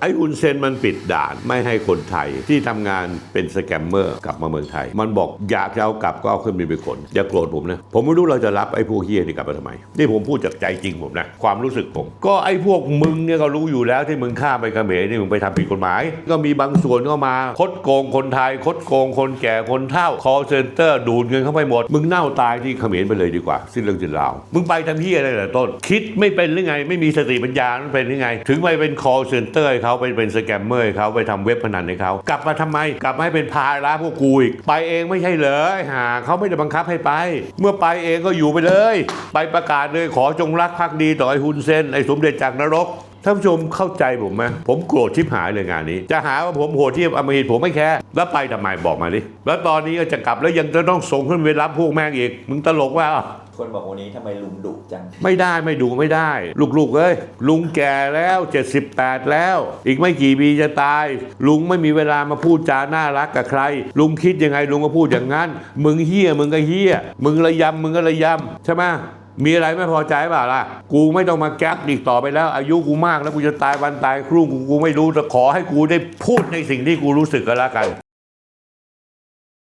ไอ้ฮุนเซนมันปิดด่านไม่ให้คนไทยที่ทำงานเป็นสแกมเมอร์กลับมาเมืองไทย มันบอกอยากจะเอากลับก็เอาเครื่องบินไปขนอย่าโกรธผมนะ ผมไม่รู้เราจะรับไอ้พวกเฮียนี่กลับมาทำไม นี่ผมพูดจากใจจริงผมนะ ความรู้สึกผม ก็ไอ้พวกมึงเนี่ยก็รู้อยู่แล้วที่มึงข้าไปเขมนี่มึงไปทำผิดกฎหมาย ก็มีบางส่วนก็มาคดโกงคนไทย คดโกงคนแก่คนเฒ่า call center ดูดเงินเข้าไปหมด มึงเน่าตายที่เขมรไปเลยดีกว่า สิ้นเรื่องสิ้นราว มึงไปทำเฮียอะไรล่ต้น คิดไม่เป็นหรือไง ไม่มีสติปัญญามันเป็นหรือไง ถึงไปเป็น call center ให้เขาไปเป็นสแกมเมอร์เขาไปทำเว็บพนันให้เขากลับมาทำไม กลับมาให้เป็นภาระพวกกูอีกไปเองไม่ใช่เหรอหาเขาไม่ได้บังคับให้ไป เมื่อไปเองก็อยู่ไปเลย ไปประกาศเลยขอจงรักภักดีต่อไอ้ฮุนเซนไอ้สมเด็จจากนรก ท่านผู้ชมเข้าใจผมไหมผมโกรธชิบหายเลยงานนี้ จะหาว่าผมโหดที่อำมหิตผมไม่แคร์แล้วไปทำไมบอกมาดิแล้วตอนนี้ก็จะกลับแล้วยังจะต้องส่งขึ้นไปรับพวกแม่งอีกมึงตลกว่าคนบอกวันนี้ทำไมลุงดุจัง ไม่ได้ไม่ดูไม่ได้ ลูกๆเอ้ยลุงแก่แล้ว 78 แล้ว อีกไม่กี่ปีจะตาย ลุงไม่มีเวลามาพูดจาน่ารักกับใคร ลุงคิดยังไงลุงก็พูดอย่างนั้น มึงเฮี้ยมึงก็เฮี้ยมึงระยำมึงก็ระยำใช่ไหม มีอะไรไม่พอใจเปล่าล่ะ กูไม่ต้องมาแก๊ปอีกต่อไปแล้ว อายุกูมากแล้วกูจะตายวันตายครุ่งกูกูไม่รู้แต่ขอให้กูได้พูดในสิ่งที่กูรู้สึกก็แล้วกัน